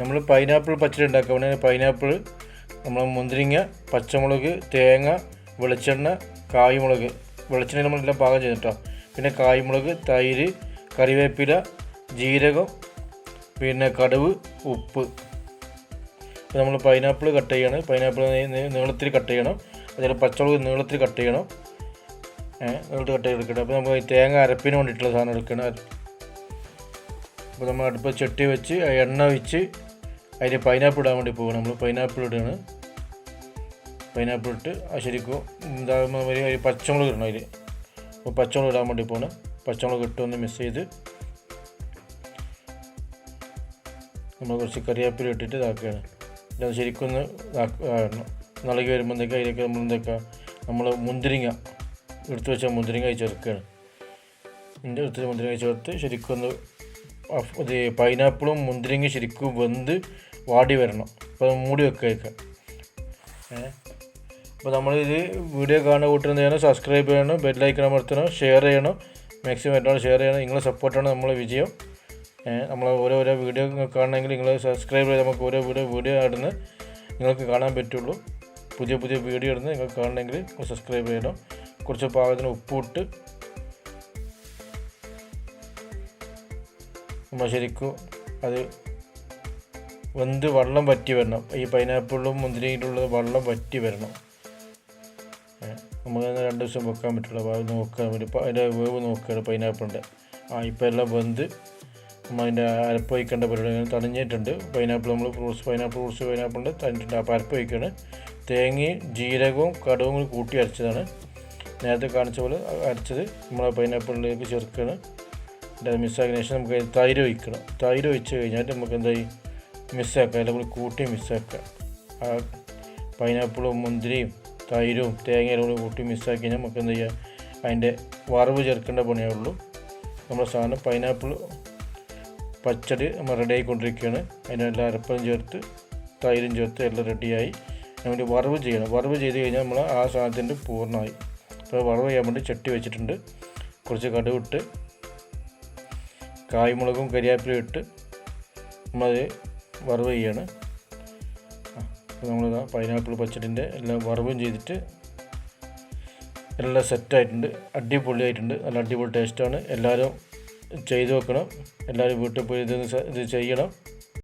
നമ്മൾ പൈനാപ്പിൾ പച്ചടി ഉണ്ടാക്കുക. പൈനാപ്പിൾ നമ്മൾ മുന്തിരിങ്ങ പച്ചമുളക് തേങ്ങ വെളിച്ചെണ്ണ കായ്മുളക്. വെളിച്ചെണ്ണ നമ്മളെല്ലാം പാകം ചെയ്തിട്ടോ. പിന്നെ കായ്മുളക് തൈര് കറിവേപ്പില ജീരകം പിന്നെ കടുവ് ഉപ്പ്. ഇപ്പോൾ നമ്മൾ പൈനാപ്പിൾ കട്ട് ചെയ്യണം. പൈനാപ്പിൾ നീളത്തിൽ കട്ട് ചെയ്യണം. അതുപോലെ പച്ചമുളക് നീളത്തിൽ കട്ട് ചെയ്യണം. നീളത്തിൽ കട്ട് ചെയ്തെടുക്കണം. അപ്പോൾ നമുക്ക് തേങ്ങ അരപ്പിന് വേണ്ടിയിട്ടുള്ള സാധനം എടുക്കണം. അപ്പോൾ നമ്മൾ അടുപ്പ് ചട്ടി വെച്ച് എണ്ണ വെച്ച് അതിൽ പൈനാപ്പിൾ ഇടാൻ വേണ്ടി പോകണം നമ്മൾ പൈനാപ്പിൾ ഇടുകയാണ്. പൈനാപ്പിൾ ഇട്ട് ശരിക്കും ഇതാകുമ്പോൾ ഒരു പച്ചമുളക് ഇടണം അതിൽ അപ്പോൾ പച്ചമുളക് ഇടാൻ വേണ്ടി പോകണം പച്ചമുളക് ഇട്ട് ഒന്ന് മിക്സ് ചെയ്ത് നമ്മൾ കുറച്ച് കറിവേപ്പില ഇട്ടിട്ട് ഇതാക്കുകയാണ്. ഇത് ശരിക്കും ഒന്ന് നിളകി വരുമ്പോഴത്തേക്ക് അതിലേക്ക് നമ്മൾ എന്തൊക്കെ നമ്മൾ മുന്തിരിങ്ങ എടുത്തു വെച്ച മുന്തിരിങ്ങ ചേർക്കുകയാണ് എന്റെ എടുത്ത് മുന്തിരിങ്ങ ചേർത്ത് ശരിക്കും ഒന്ന് ഇത് പൈനാപ്പിളും മുന്തിരിങ്ങ ശരിക്കും വെന്ത് വാടി വരണം. അപ്പോൾ മൂടി വെക്കുക അപ്പോൾ നമ്മളിത് വീഡിയോ കാണുന്ന കൂട്ടുന്നത് ചെയ്യണം? സബ്സ്ക്രൈബ് ചെയ്യണം ബെല്ലൈക്കൺ അമർത്തണം ഷെയർ ചെയ്യണം. മാക്സിമം എല്ലാവരും ഷെയർ ചെയ്യണം. നിങ്ങളെ സപ്പോർട്ടാണ് നമ്മളെ വിജയം. നമ്മൾ ഓരോരോ വീഡിയോ കാണണമെങ്കിൽ നിങ്ങൾ സബ്സ്ക്രൈബ് ചെയ്ത് നമുക്ക് ഓരോ വീഡിയോ വീഡിയോ ഇടുന്ന നിങ്ങൾക്ക് കാണാൻ പറ്റുള്ളൂ. പുതിയ പുതിയ വീഡിയോ ഇടുന്നത് നിങ്ങൾക്ക് കാണണമെങ്കിൽ സബ്സ്ക്രൈബ് ചെയ്യണം. കുറച്ച് പാകത്തിന് ഉപ്പിട്ട് ശരിക്കും അത് വെന്ത് വെള്ളം വറ്റി വരണം. ഈ പൈനാപ്പിളും മുന്തിരിയിലുള്ള വെള്ളം വറ്റി വരണം. നമുക്ക് രണ്ട് ദിവസം വെക്കാൻ പറ്റുള്ളൂ. അപ്പോൾ അത് നോക്കാൻ വേണ്ടി. അതിന്റെ വേവ് നോക്കുകയാണ് പൈനാപ്പിളിന്റെ ആ ഇപ്പോൾ എല്ലാം വെന്ത് നമ്മൾ അതിന്റെ അരപ്പ് വയ്ക്കേണ്ട പരിപാടി അങ്ങനെ തണിഞ്ഞിട്ടുണ്ട് പൈനാപ്പിൾ നമ്മൾ ഫ്രൂട്ട്സ് പൈനാപ്പിൾ ഫ്രൂട്ട്സ് പൈനാപ്പിളിന്റെ തണിഞ്ഞിട്ടുണ്ട് അപ്പോൾ അരപ്പ് വയ്ക്കുകയാണ് തേങ്ങയും ജീരകവും കടുവും കൂടി കൂട്ടി അരച്ചതാണ്. നേരത്തെ കാണിച്ച പോലെ അരച്ചത് നമ്മൾ പൈനാപ്പിളിലേക്ക് ചേർക്കുകയാണ്. എന്നിട്ട് അത് ശേഷം നമുക്ക് തൈര് ഒഴിക്കണം. തൈര് ഒഴിച്ച് കഴിഞ്ഞാൽ നമുക്ക് എന്തായി മിസ്സാക്കാം. എല്ലാം കൂടി കൂട്ടി മിസ്സാക്കാം. ആ പൈനാപ്പിളും മുന്തിരിയും തൈരും തേങ്ങയും കൂടി കൂട്ടി മിസ്സാക്കി കഴിഞ്ഞാൽ നമുക്ക് എന്താ ചെയ്യാം? അതിന്റെ വറവ് ചേർക്കേണ്ട പണിയേ ഉള്ളൂ. നമ്മുടെ സാധനം പൈനാപ്പിൾ പച്ചടി നമ്മൾ റെഡി ആയിക്കൊണ്ടിരിക്കുകയാണ്. അതിനെല്ലാം അരപ്പം ചേർത്ത് തൈരും ചേർത്ത് എല്ലാം റെഡിയായി നമ്മൾ വറവ് ചെയ്യണം. വറവ് ചെയ്ത് കഴിഞ്ഞാൽ നമ്മൾ ആ സാധനത്തിന്റെ പൂർണമായി. അപ്പോൾ വറവ് ചെയ്യാൻ വേണ്ടി ചട്ടി വെച്ചിട്ടുണ്ട്. കുറച്ച് കടുവിട്ട് കായ്മുളകും കരിയാപ്പിലും ഇട്ട് നമ്മളത് വറവ് ചെയ്യാണ്. നമ്മൾ പൈനാപ്പിൾ പച്ചടിന്റെ എല്ലാം വറവും ചെയ്തിട്ട് എല്ലാം സെറ്റായിട്ടുണ്ട്. അടിപൊളിയായിട്ടുണ്ട്. നല്ല അടിപൊളി ടേസ്റ്റാണ്. എല്ലാവരും ചെയ്തു വെക്കണം എല്ലാവരും വീട്ടിൽ പോയി ഇത് ഇത് ചെയ്യണം.